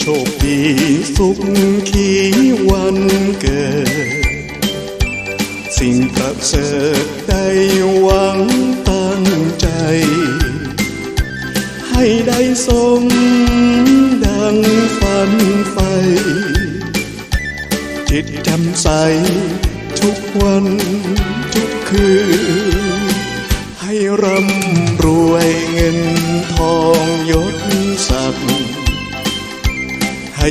โชคดีสุขขีวันเกิด สิ่งประเสริฐได้หวังตั้งใจ ให้ได้สมดังฝันไฟ จิตจำใสทุกวันทุกคืน ให้ร่ำรวยเงิน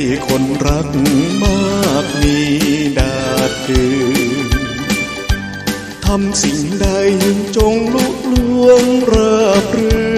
ให้คนรักมากมีดาดดืนทำสิ่งใดจงลุล่วงราบรื่น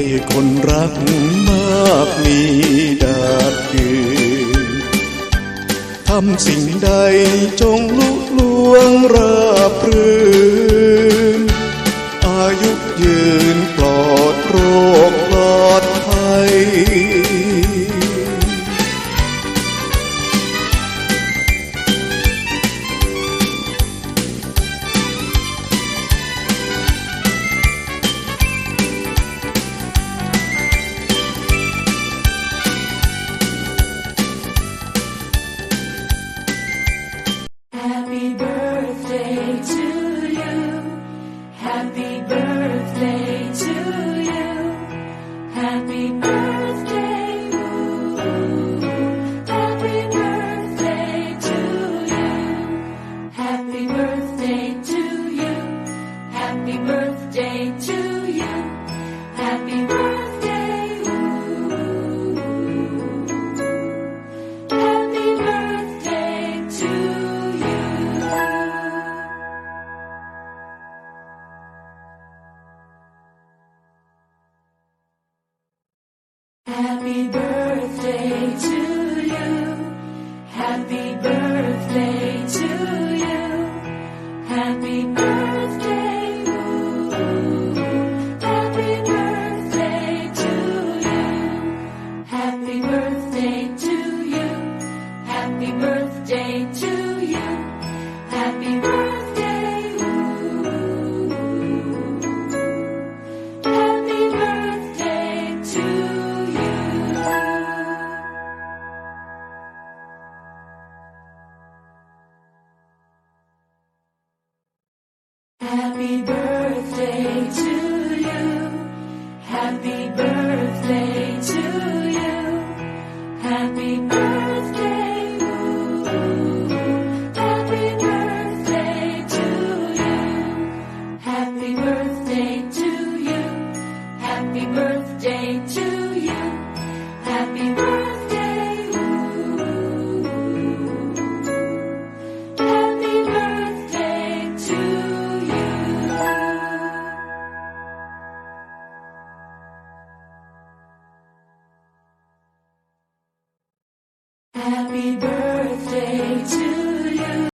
ให้คนรักมากมีดาดดืนทำสิ่งใดจงลุล่วงราบรื่น